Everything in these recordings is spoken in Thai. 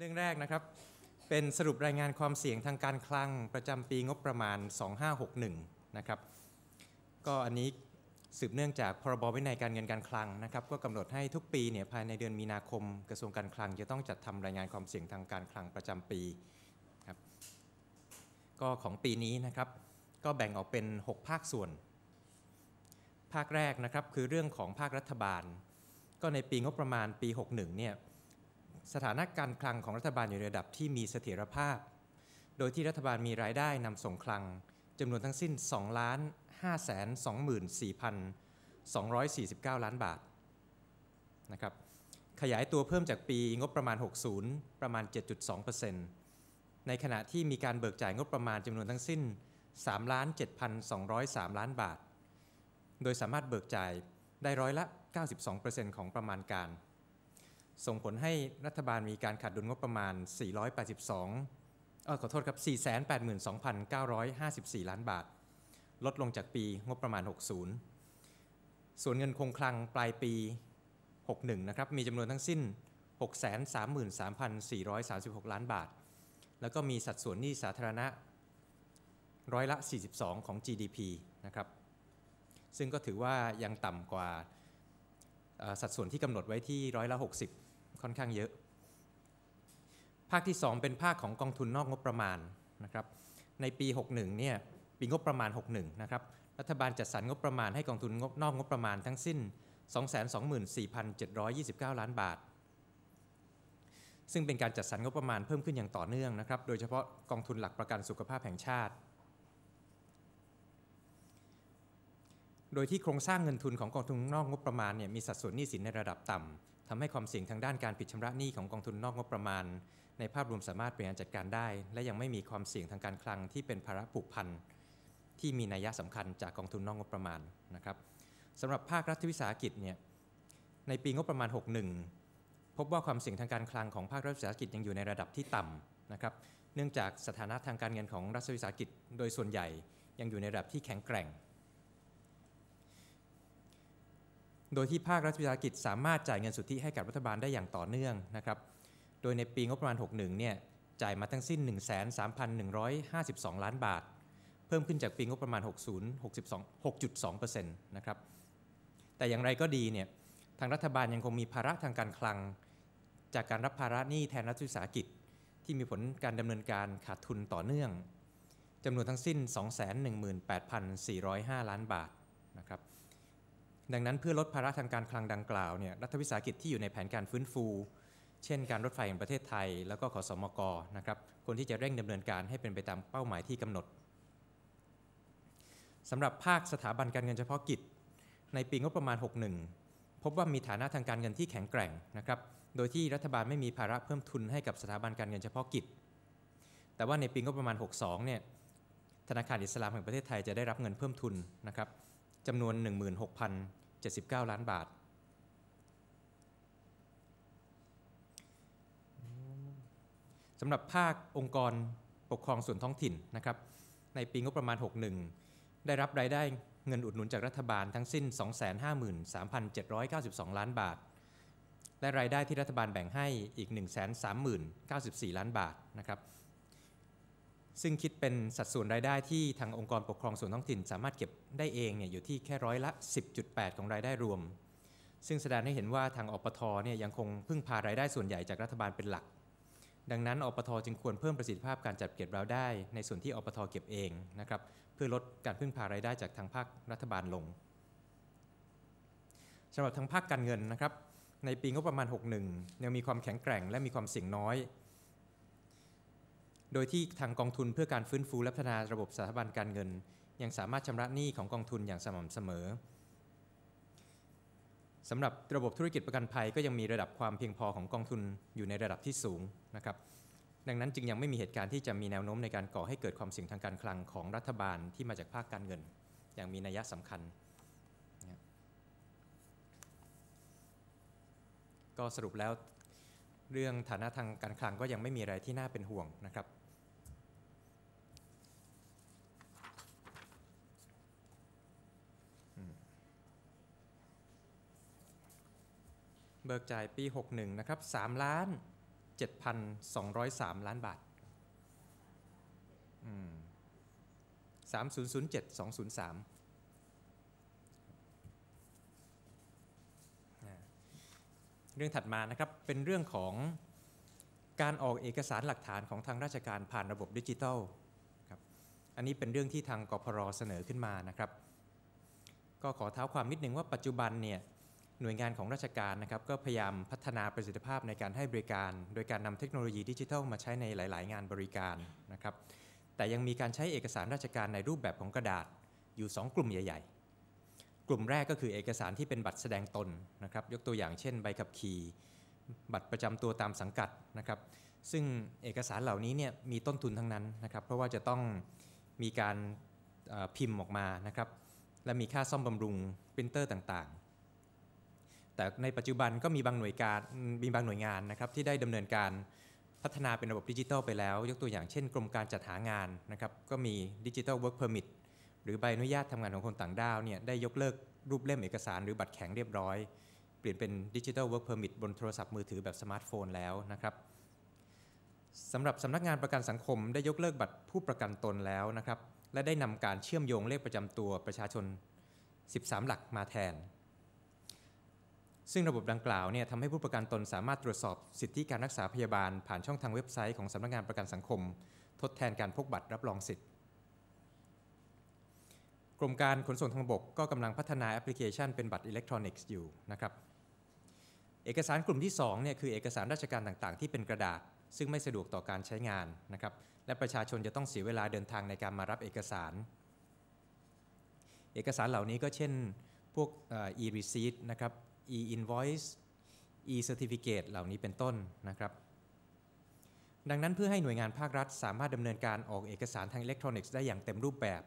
เรื่องแรกนะครับ เป็นสรุปรายงานความเสี่ยงทางการคลังประจำปีงบประมาณ 2561 นะครับ ก็อันนี้สืบเนื่องจากพรบวินัยการเงินการคลังนะครับ ก็กำหนดให้ทุกปีเนี่ยภายในเดือนมีนาคม กระทรวงการคลังจะต้องจัดทำรายงานความเสี่ยงทางการคลังประจำปีครับก็ของปีนี้นะครับ ก็แบ่งออกเป็น 6 ภาคส่วน ภาคแรกนะครับคือเรื่องของภาครัฐบาล ก็ในปีงบประมาณปี 61 เนี่ย สถานะการคลังของรัฐบาลอยู่ในระดับที่มีเสถียรภาพ โดยที่รัฐบาลมีรายได้นำส่งคลังจำนวนทั้งสิ้น 2 ล้าน 5 2 4 249 ล้านบาทนะครับขยายตัวเพิ่มจากปีงบประมาณ 60 ประมาณ 7.2%ในขณะที่มีการเบิกจ่ายงบประมาณจำนวนทั้งสิ้น 3 ล้าน 7,203 ล้านบาท โดยสามารถเบิกจ่ายได้ร้อยละ 92%ของประมาณการ ส่งผลให้รัฐบาลมีการขาดดุลงบประมาณ 482เออขอโทษครับ 482,954 ล้านบาท ลดลงจากปีงบประมาณ 60 ส่วนเงินคงคลังปลายปี 61 นะครับ มีจำนวนทั้งสิ้น 633,436 ล้านบาท แล้วก็มีสัดส่วนหนี้สาธารณะร้อยละ 42 ของ GDP นะครับ ซึ่งก็ถือว่ายังต่ำกว่าสัดส่วนที่กำหนดไว้ที่ร้อยละ 60 ค่อนข้างเยอะ ภาคที่ 2 เป็นภาคของกองทุนนอกงบประมาณนะครับ ในปี 61 เนี่ย ปีงบประมาณ 61 นะครับ รัฐบาลจัดสรรงบประมาณให้กองทุนงบนอกงบประมาณทั้งสิ้น 224,729 ล้านบาท ซึ่งเป็นการจัดสรรงบประมาณเพิ่มขึ้นอย่างต่อเนื่องนะครับ โดยเฉพาะกองทุนหลักประกันสุขภาพแห่งชาติโดยที่โครงสร้างเงินทุนของกองทุนนอกงบประมาณเนี่ยมีสัดส่วนหนี้สินในระดับต่ำ ทำให้ความเสี่ยงทางด้านการผิดชำระหนี้ของกองทุนนอกงบประมาณ ในภาพรวมสามารถบริหารจัดการได้ และยังไม่มีความเสี่ยงทางการคลังที่เป็นภาระผูกพันที่มีนัยสำคัญจากกองทุนนอกงบประมาณนะครับสำหรับภาครัฐวิสาหกิจเนี่ยในปีงบประมาณ 61 พบว่าความเสี่ยงทางการคลังของภาครัฐวิสาหกิจยังอยู่ในระดับที่ต่ำนะครับเนื่องจากสถานะทางการเงินของรัฐวิสาหกิจ โดยส่วนใหญ่ยังอยู่ในระดับที่แข็งแกร่ง โดยที่ภาครัฐวิสาหกิจสามารถจ่ายเงินสุทธิให้กับรัฐบาลได้อย่างต่อเนื่องนะครับ โดยในปีงบประมาณ 61 เนี่ยจ่ายมาทั้งสิ้น 13,152 ล้านบาท เพิ่มขึ้นจากปีงบประมาณ 60 62 6.2%นะครับ แต่อย่างไรก็ดีเนี่ยทางรัฐบาลยังคงมีภาระทางการคลัง จากการรับภาระหนี้แทนรัฐวิสาหกิจ ที่มีผลการดำเนินการขาดทุนต่อเนื่องจำนวนทั้งสิ้น 218,405 ล้านบาทนะครับ ดังนั้นเพื่อลดภาระทางการคลังดังกล่าวเนี่ยรัฐวิสาหกิจที่อยู่ในแผนการฟื้นฟู เช่น การรถไฟแห่งประเทศไทย แล้วก็ขอสมกนะครับควรที่จะเร่งดำเนินการให้เป็นไปตามเป้าหมายที่กำหนดสำหรับภาคสถาบันการเงินเฉพาะกิจ ในปีงบประมาณ 61 พบว่ามีฐานะทางการเงินที่แข็งแกร่งนะครับโดยที่รัฐบาลไม่มีภาระเพิ่มทุนให้กับสถาบันการเงินเฉพาะกิจ แต่ว่าในปีงบประมาณ 62 เนี่ยธนาคารอิสลามแห่งประเทศไทยจะได้รับเงินเพิ่มทุนนะครับ จำนวน 16,079 ล้านบาท สำหรับภาคองค์กรปกครองส่วนท้องถิ่นนะครับ ในปีงบประมาณ 61 ได้รับรายได้เงินอุดหนุนจากรัฐบาลทั้งสิ้น 253,792 ล้านบาท และรายได้ที่รัฐบาลแบ่งให้อีก 130,094 ล้านบาทนะครับ ซึ่งคิดเป็นสัดส่วนรายได้ที่ทางองค์กรปกครองส่วนท้องถิ่น สามารถเก็บได้เองเนี่ยอยู่ที่แค่ร้อยละ 10.8 ของรายได้รวม ซึ่งแสดงให้เห็นว่าทางอปทเนี่ยยังคงพึ่งพารายได้ส่วนใหญ่จากรัฐบาลเป็นหลัก ดังนั้นอปทจึงควรเพิ่มประสิทธิภาพการจัดเก็บรายได้ ในส่วนที่อปทเก็บเองนะครับเพื่อลดการพึ่งพารายได้จากทางภาครัฐบาลลงสำหรับทางภาคการเงินนะครับในปีงบประมาณ 61 ยังมีความแข็งแกร่งและมีความเสี่ยงน้อย โดยที่ทางกองทุนเพื่อการฟื้นฟูและพัฒนาระบบสถาบันการเงิน ยังสามารถชำระหนี้ของกองทุนอย่างสม่ำเสมอสำหรับระบบธุรกิจประกันภัยก็ยังมีระดับความเพียงพอของกองทุนอยู่ในระดับที่สูงนะครับ ดังนั้นจึงยังไม่มีเหตุการณ์ที่จะมีแนวโน้มในการก่อให้เกิดความเสี่ยงทางการคลังของรัฐบาลที่มาจากภาคการเงิน อย่างมีนัยสำคัญ ก็สรุปแล้วเรื่องฐานะทางการคลังก็ยังไม่มีอะไรที่น่าเป็นห่วงนะครับ เบิกจ่ายปี 61 นะครับ3ล้าน 7,203 ล้านบาทอืม3007 203 เรื่องถัดมานะครับ เป็นเรื่องของการออกเอกสารหลักฐานของทางราชการผ่านระบบดิจิทัลครับอันนี้เป็นเรื่องที่ทางกพรเสนอขึ้นมานะครับ ก็ขอเท้าความนิดนึงว่าปัจจุบันเนี่ย หน่วยงานของราชการนะครับก็พยายามพัฒนาประสิทธิภาพในการให้บริการ โดยการนำเทคโนโลยีดิจิทัลมาใช้ในหลาย ๆ งานบริการนะครับแต่ยังมีการใช้เอกสารราชการในรูปแบบของกระดาษอยู่ 2 กลุ่มใหญ่ ๆ กลุ่มแรกก็คือเอกสารที่เป็นบัตรแสดงตนนะครับยกตัวอย่างเช่น ใบขับขี่บัตรประจำตัวตามสังกัดนะครับซึ่งเอกสารเหล่านี้เนี่ยมีต้นทุนทั้งนั้นนะครับเพราะว่าจะต้องมีการพิมพ์ออกมานะครับและมีค่าซ่อมบำรุงปรินเตอร์ต่างๆ แต่ในปัจจุบันก็มีบางหน่วยการมีบางหน่วยงานนะครับที่ได้ดำเนินการพัฒนาเป็นระบบดิจิทัลไปแล้ว ยกตัวอย่างเช่น กรมการจัดหางานนะครับก็มีดิจิทัลเวิร์กเพอร์มิทหรือใบอนุญาตทำงานของคนต่างด้าวเนี่ยได้ยกเลิกรูปเล่มเอกสารหรือบัตรแข็งเรียบร้อย เปลี่ยนเป็นดิจิทัลเวิร์กเพอร์มิทบนโทรศัพท์มือถือแบบสมาร์ทโฟนแล้วนะครับสำหรับสำนักงานประกันสังคมได้ยกเลิกบัตรผู้ประกันตนแล้วนะครับและได้นำการเชื่อมโยงเลขประจำตัวประชาชน 13 หลักมาแทน ซึ่งระบบดังกล่าวเนี่ยทำให้ผู้ประกันตนสามารถตรวจสอบสิทธิการรักษาพยาบาล ผ่านช่องทางเว็บไซต์ของสำนักงานประกันสังคม ทดแทนการพกบัตรรับรองสิทธิ์ กรมการขนส่งทางบกก็กำลังพัฒนาแอปพลิเคชันเป็นบัตรอิเล็กทรอนิกส์อยู่นะครับเอกสารกลุ่มที่2เนี่ยคือเอกสารราชการต่างๆ ที่เป็นกระดาษ ซึ่งไม่สะดวกต่อการใช้งานนะครับและประชาชนจะต้องเสียเวลาเดินทางในการมารับเอกสาร เอกสารเหล่านี้ก็เช่นพวก e-receipt นะครับ e-invoice e-certificate เหล่านี้เป็นต้นนะครับ ดังนั้นเพื่อให้หน่วยงานภาครัฐ สามารถดำเนินการออกเอกสารทางอิเล็กทรอนิกส์ได้อย่างเต็มรูปแบบ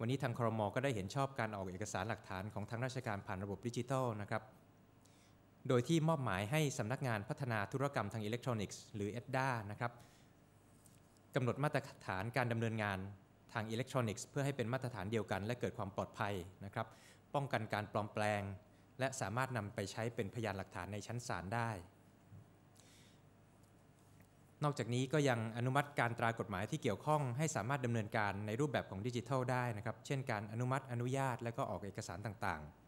วันนี้ทางครมก็ได้เห็นชอบการออกเอกสารหลักฐานของทางราชการผ่านระบบดิจิทัลนะครับ โดยที่มอบหมายให้สำนักงานพัฒนาธุรกรรมทางอิเล็กทรอนิกส์หรือ EDDA นะครับกำหนดมาตรฐานการดำเนินงานทางอิเล็กทรอนิกส์เพื่อให้เป็นมาตรฐานเดียวกัน และเกิดความปลอดภัยนะครับ ป้องกันการปลอมแปลง และสามารถนำไปใช้เป็นพยานหลักฐานในชั้นศาลได้ นอกจากนี้ก็ยังอนุมัติการตรากฎหมายที่เกี่ยวข้องให้สามารถดำเนินการในรูปแบบของดิจิทัลได้นะครับ เช่นการอนุมัติอนุญาตและก็ออกเอกสารต่างๆ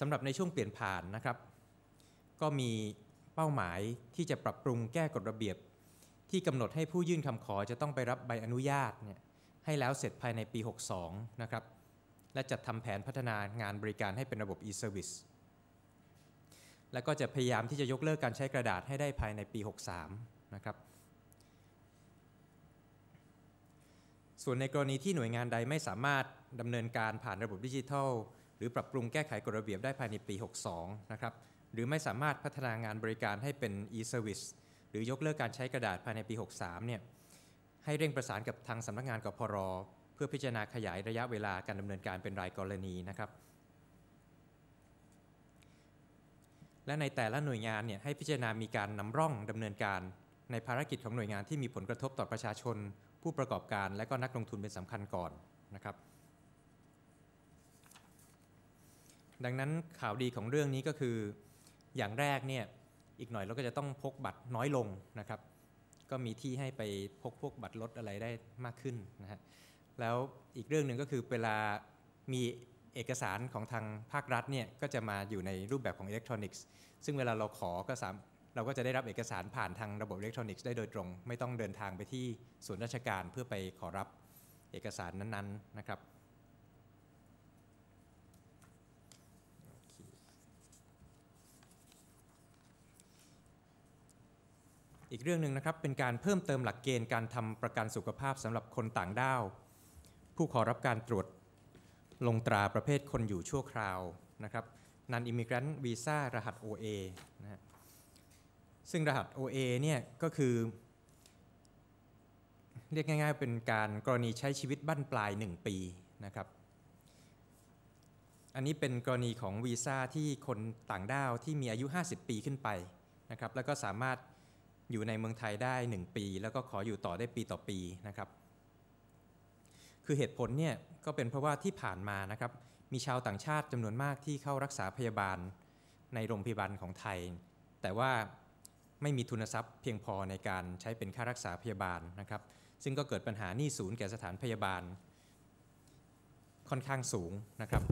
สำหรับในช่วงเปลี่ยนผ่านนะครับ ก็มีเป้าหมายที่จะปรับปรุงแก้กฎระเบียบ ที่กำหนดให้ผู้ยื่นคำขอจะต้องไปรับใบอนุญาตเนี่ยให้แล้วเสร็จภายในปี 62 นะครับ และจัดทำแผนพัฒนางานบริการให้เป็นระบบ e-service แล้วก็จะพยายามที่จะยกเลิกการใช้กระดาษให้ได้ภายในปี 63 นะครับ ส่วนในกรณีที่หน่วยงานใดไม่สามารถดำเนินการผ่านระบบดิจิทัล หรือปรับปรุงแก้ไขกฎระเบียบได้ภายในปี 62 นะครับ หรือไม่สามารถพัฒนางานบริการให้เป็น e-service หรือยกเลิกการใช้กระดาษภายในปี 63 เนี่ย ให้เร่งประสานกับทางสำนักงานกพร พื่อพิจารณาขยายระยะเวลาการดำเนินการเป็นรายกรณีนะครับ และในแต่ละหน่วยงานเนี่ยให้พิจารณามีการนำร่องดำเนินการในภารกิจของหน่วยงานที่มีผลกระทบต่อประชาชน ผู้ประกอบการ และก็นักลงทุนเป็นสำคัญก่อนนะครับ ดังนั้นข่าวดีของเรื่องนี้ก็คืออย่างแรกเนี่ยอีกหน่อยเราก็จะต้องพกบัตรน้อยลงนะครับ ก็มีที่ให้ไปพกพวกบัตรลดอะไรได้มากขึ้นนะฮะ แล้วอีกเรื่องหนึ่งก็คือเวลามีเอกสารของทางภาครัฐเนี่ยก็จะมาอยู่ในรูปแบบของอิเล็กทรอนิกส์ซึ่งเวลาเราขอก็สามเราก็จะได้รับเอกสารผ่านทางระบบอิเล็กทรอนิกส์ได้โดยตรง ไม่ต้องเดินทางไปที่ส่วนราชการเพื่อไปขอรับเอกสารนั้นๆนะครับอีกเรื่องหนึ่งนะครับเป็นการเพิ่มเติมหลักเกณฑ์การทำประกันสุขภาพสำหรับคนต่างด้าว ผู้ขอรับการตรวจลงตราประเภทคนอยู่ชั่วคราวนะครับ Non Immigrant Visa รหัส OA นะฮะซึ่งรหัส OA เนี่ยก็คือ เรียกง่ายๆเป็นการกรณีใช้ชีวิตบั้นปลาย 1 ปีนะครับ อันนี้เป็นกรณีของวีซ่าที่คนต่างด้าวที่มีอายุ 50 ปีขึ้นไปนะครับแล้วก็สามารถอยู่ในเมืองไทยได้ 1 ปี แล้วก็ขออยู่ต่อได้ปีต่อปีนะครับ คือเหตุผลเนี่ยก็เป็นเพราะว่าที่ผ่านมานะครับมีชาวต่างชาติจำนวนมากที่เข้ารักษาพยาบาลในโรงพยาบาลของไทย แต่ว่าไม่มีทุนทรัพย์เพียงพอในการใช้เป็นค่ารักษาพยาบาลนะครับ ซึ่งก็เกิดปัญหาหนี้ศูนย์แก่สถานพยาบาล ค่อนข้างสูงนะครับ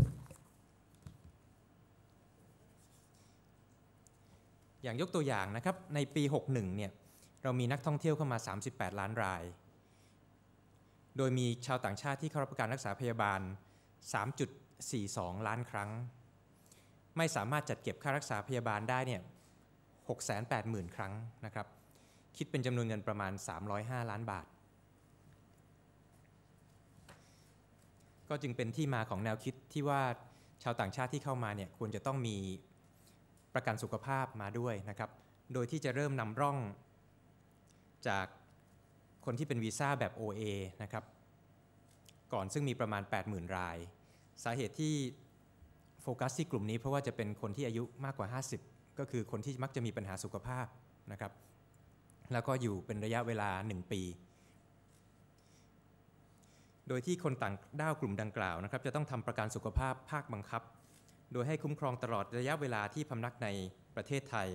อย่างยกตัวอย่างนะครับในปี 61เนี่ยเรามีนักท่องเที่ยวเข้ามา 38 ล้านราย โดยมีชาวต่างชาติที่เข้ารับการรักษาพยาบาล 3.42 ล้านครั้ง ไม่สามารถจัดเก็บค่ารักษาพยาบาลได้เนี่ย 680,000 ครั้งนะครับ คิดเป็นจำนวนเงินประมาณ 305 ล้านบาท ก็จึงเป็นที่มาของแนวคิดที่ว่าชาวต่างชาติที่เข้ามาเนี่ยควรจะต้องมีประกันสุขภาพมาด้วยนะครับ โดยที่จะเริ่มนำร่องจาก คนที่เป็นวีซ่าแบบ OA นะครับก่อนซึ่งมีประมาณ 80,000 ราย สาเหตุที่โฟกัสที่กลุ่มนี้เพราะว่าจะเป็นคนที่อายุมากกว่า 50 ก็คือคนที่มักจะมีปัญหาสุขภาพนะครับแล้วก็อยู่เป็นระยะเวลา 1 ปี โดยที่คนต่างด้าวกลุ่มดังกล่าวนะครับจะต้องทำประกันสุขภาพภาคบังคับ โดยให้คุ้มครองตลอดระยะเวลาที่พำนักในประเทศไทย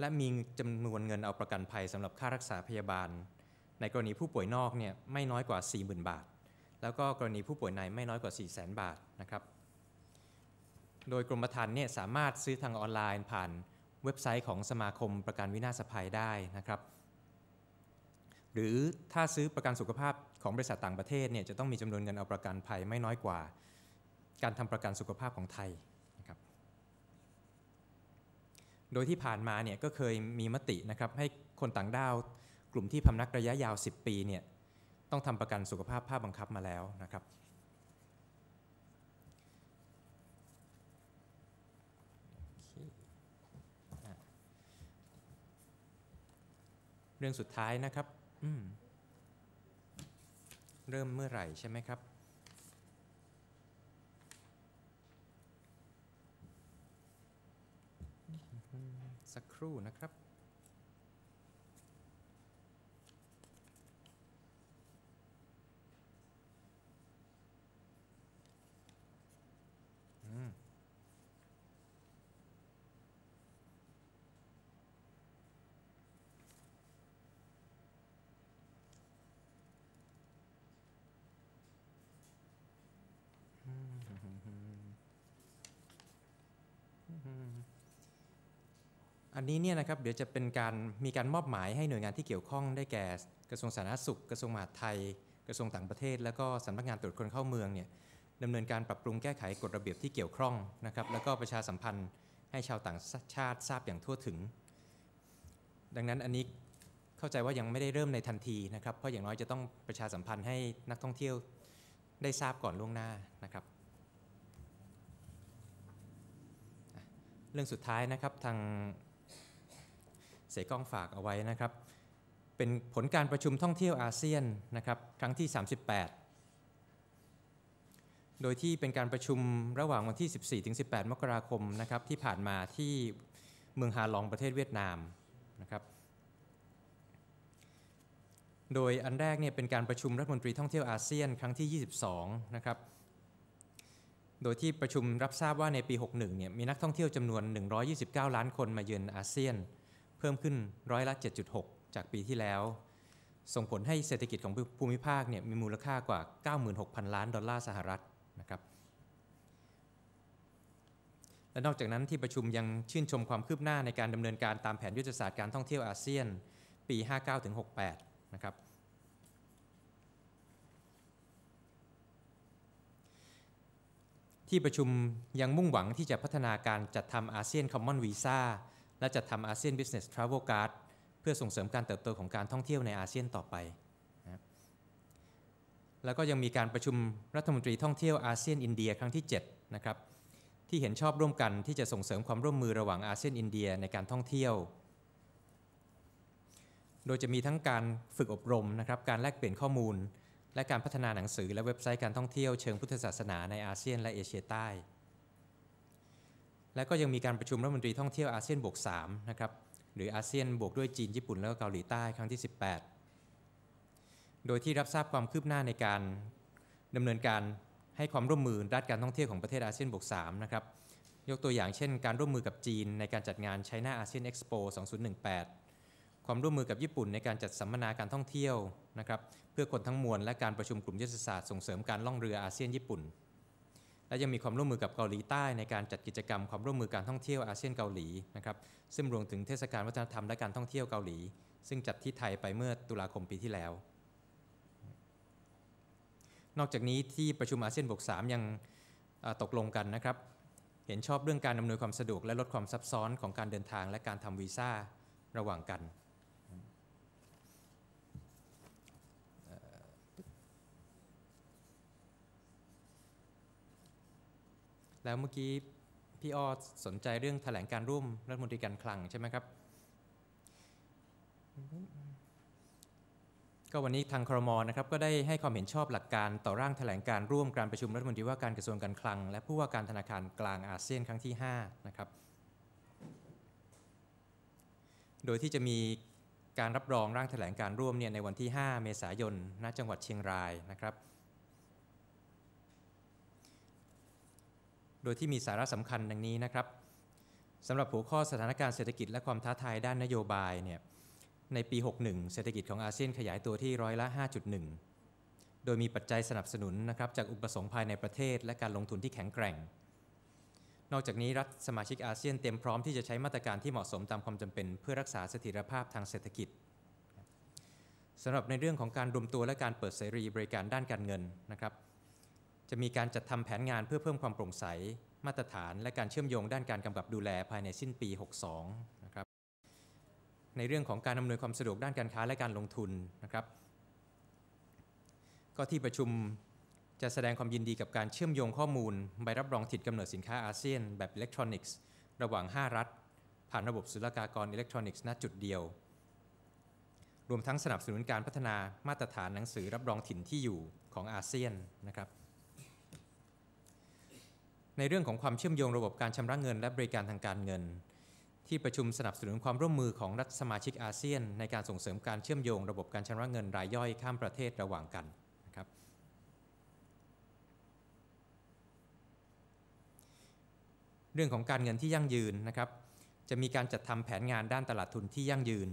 และมีจำนวนเงินเอาประกันภัยสำหรับค่ารักษาพยาบาล ในกรณีผู้ป่วยนอกเนี่ยไม่น้อยกว่า 40,000 บาท แล้วก็กรณีผู้ป่วยในไม่น้อยกว่า 400,000 บาทนะครับโดยกรมธรรม์เนี่ยสามารถซื้อทางออนไลน์ผ่านเว็บไซต์ของสมาคมประกันวินาศภัยได้นะครับ หรือถ้าซื้อประกันสุขภาพของบริษัทต่างประเทศเนี่ยจะต้องมีจำนวนเงินเอาประกันภัยไม่น้อยกว่า การทำประกันสุขภาพของไทยนะครับ โดยที่ผ่านมาเนี่ยก็เคยมีมตินะครับให้คนต่างด้าว กลุ่มที่พำนักระยะยาว 10 ปีเนี่ยต้องทำประกันสุขภาพภาคบังคับมาแล้วนะครับ เรื่องสุดท้ายนะครับเริ่มเมื่อไหร่ใช่ไหมครับสักครู่นะครับ อันนี้เนี่ยนะครับเดี๋ยวจะเป็นการมีการมอบหมายให้หน่วยงานที่เกี่ยวข้องได้แก่กระทรวงสาธารณสุข กระทรวงมหาดไทย กระทรวงต่างประเทศ แล้วก็สำนักงานตรวจคนเข้าเมืองเนี่ยดำเนินการปรับปรุงแก้ไขกฎระเบียบที่เกี่ยวข้องนะครับ แล้วก็ประชาสัมพันธ์ให้ชาวต่างชาติทราบอย่างทั่วถึง ดังนั้นอันนี้เข้าใจว่ายังไม่ได้เริ่มในทันทีนะครับ เพราะอย่างน้อยจะต้องประชาสัมพันธ์ให้นักท่องเที่ยวได้ทราบก่อนล่วงหน้านะครับ เรื่องสุดท้ายนะครับทางเสกล้องฝากเอาไว้นะครับ เป็นผลการประชุมท่องเที่ยวอาเซียนนะครับครั้งที่ 38 โดยที่เป็นการประชุมระหว่างวันที่ 14-18 มกราคมนะครับที่ผ่านมาที่เมืองฮาลองประเทศเวียดนามนะครับโดยอันแรกเนี่ยเป็นการประชุมรัฐมนตรีท่องเที่ยวอาเซียนครั้งที่ 22 นะครับ โดยที่ประชุมรับทราบว่าในปี 61 เนี่ยมีนักท่องเที่ยวจำนวน 129 ล้านคนมาเยือนอาเซียน เพิ่มขึ้นร้อยละ 7.6 จากปีที่แล้ว ส่งผลให้เศรษฐกิจของภูมิภาคเนี่ยมีมูลค่ากว่า 96,000 ล้านดอลลาร์สหรัฐนะครับและนอกจากนั้นที่ประชุมยังชื่นชมความคืบหน้าในการดำเนินการตามแผนยุทธศาสตร์การท่องเที่ยวอาเซียน ปี 59-68 นะครับ ที่ประชุมยังมุ่งหวังที่จะพัฒนาการจัดทำอาเซียนคอมมอนวีซ่าและจัดทำอาเซียนบิสเนสทราเวลการ์ดเพื่อส่งเสริมการเติบโตของการท่องเที่ยวในอาเซียนต่อไปนะแล้วก็ยังมีการประชุมรัฐมนตรีท่องเที่ยวอาเซียนอินเดียครั้งที่7นะครับที่เห็นชอบร่วมกันที่จะส่งเสริมความร่วมมือระหว่างอาเซียนอินเดียในการท่องเที่ยว โดยจะมีทั้งการฝึกอบรมนะครับการแลกเปลี่ยนข้อมูล และการพัฒนาหนังสือและเว็บไซต์การท่องเที่ยวเชิงพุทธศาสนาในอาเซียนและเอเชียใต้ และก็ยังมีการประชุมรัฐมนตรีท่องเที่ยวอาเซียนบวก3นะครับหรืออาเซียนบวกด้วยจีนญี่ปุ่นแล้วก็เกาหลีใต้ครั้งที่ 18 โดยที่รับทราบความคืบหน้าในการดำเนินการให้ความร่วมมือด้านการท่องเที่ยวของประเทศอาเซียนบวก3นะครับยยกตัวอย่างเช่น การร่วมมือกับจีนในการจัดงาน China ASEAN Expo 2018 ความร่วมมือกับญี่ปุ่นในการจัดสัมมนาการท่องเที่ยวนะครับเพื่อคนทั้งมวลและการประชุมกลุ่มยุทธศาสตร์ส่งเสริมการล่องเรืออาเซียนญี่ปุ่น และยังมีความร่วมมือกับเกาหลีใต้ในการจัดกิจกรรมความร่วมมือการท่องเที่ยวอาเซียนเกาหลีนะครับซึ่งรวมถึงเทศกาลวัฒนธรรมและการท่องเที่ยวเกาหลี ซึ่งจัดที่ไทยไปเมื่อตุลาคมปีที่แล้ว นอกจากนี้ที่ประชุมอาเซียนบวก3ยังตกลงกันนะครับเห็นชอบเรื่องการอำนวยความสะดวกและลดความซับซ้อนของการเดินทางและการทำวีซ่าระหว่างกัน แล้วเมื่อกี้พี่อ้อสนใจเรื่องแถลงการร่วมรัฐมนตรีการคลังใช่ไหมครับ ก็วันนี้ทางครมนะครับก็ได้ให้ความเห็นชอบหลักการต่อร่างแถลงการร่วมการประชุมรัฐมนตรีว่าการกระทรวงการคลัง และผู้ว่าการธนาคารกลางอาเซียนครั้งที่ 5 นะครับ โดยที่จะมีการรับรองร่างแถลงการร่วมเนี่ยในวันที่ 5 เมษายนณจังหวัดเชียงรายนะครับ โดยที่มีสาระสำคัญดังนี้นะครับสำหรับหัวข้อสถานการณ์เศรษฐกิจและความท้าทายด้านนโยบายเนี่ยในปี 61 เศรษฐกิจของอาเซียนขยายตัวที่ร้อยละ 5.1 โดยมีปัจจัยสนับสนุนนะครับจากอุปสงค์ภายในประเทศ และการลงทุนที่แข็งแกร่ง นอกจากนี้รัฐสมาชิกอาเซียนเตรียมพร้อมที่จะใช้มาตรการที่เหมาะสมตามความจำเป็น เพื่อรักษาเสถียรภาพทางเศรษฐกิจสำหรับในเรื่องของการรวมตัวและการเปิดเสรีบริการด้านการเงินนะครับ จะมีการจัดทำแผนงานเพื่อเพิ่มความโปร่งใส มาตรฐาน และการเชื่อมโยงด้านการกำกับดูแลภายในสิ้นปี 62 นะครับ ในเรื่องของการอำนวยความสะดวกด้านการค้าและการลงทุนนะครับ ก็ที่ประชุมจะแสดงความยินดีกับการเชื่อมโยงข้อมูลใบรับรองถิ่นกำเนิดสินค้าอาเซียน แบบอิเล็กทรอนิกส์ระหว่าง 5 รัฐ ผ่านระบบศุลกากรอิเล็กทรอนิกส์ณจุดเดียว รวมทั้งสนับสนุนการพัฒนามาตรฐานหนังสือรับรองถิ่นที่อยู่ของอาเซียนนะครับ ในเรื่องของความเชื่อมโยงระบบการชำระเงิน และบริการทางการเงิน ที่ประชุมสนับสนุนความร่วมมือของรัฐสมาชิกอาเซียน ในการส่งเสริมการเชื่อมโยงระบบการชำระเงินรายย่อยข้ามประเทศระหว่างกันนะครับเรื่องของการเงินที่ยั่งยืนนะครับ จะมีการจัดทำแผนงานด้านตลาดทุนที่ยั่งยืน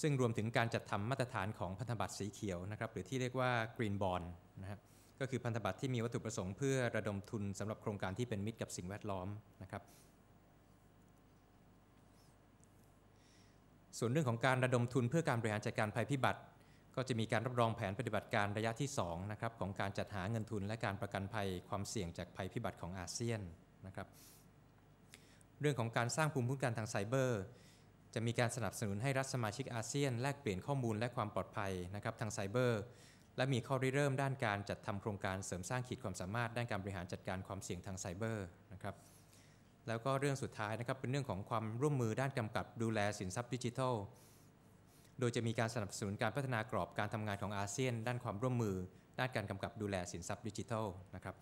ซึ่งรวมถึงการจัดทำมาตรฐานของพันธบัตรสีเขียวนะครับ หรือที่เรียกว่า Green Bond นะครับ ก็คือพันธบัตรที่มีวัตถุประสงค์เพื่อระดมทุนสำหรับโครงการที่เป็นมิตรกับสิ่งแวดล้อมนะครับ ส่วนเรื่องของการระดมทุนเพื่อการบริหารจัดการภัยพิบัติ ก็จะมีการรับรองแผนปฏิบัติการระยะที่2นะครับของการจัดหาเงินทุนและการประกันภัยความเสี่ยงจากภัยพิบัติของอาเซียนนะครับ เรื่องของการสร้างภูมิคุ้มกันทางไซเบอร์จะมีการสนับสนุนให้รัฐสมาชิกอาเซียน แลกเปลี่ยนข้อมูลและความปลอดภัยนะครับทางไซเบอร์ และมีข้อริเริ่มด้านการจัดทำโครงการเสริมสร้างขีดความสามารถด้านการบริหารจัดการความเสี่ยงทางไซเบอร์นะครับแล้วก็เรื่องสุดท้ายนะครับเป็นเรื่องของความร่วมมือด้านกำกับดูแลสินทรัพย์ดิจิทัล โดยจะมีการสนับสนุนการพัฒนากรอบการทำงานของอาเซียน ด้านความร่วมมือ ด้านการกำกับดูแลสินทรัพย์ดิจิทัลนะครับ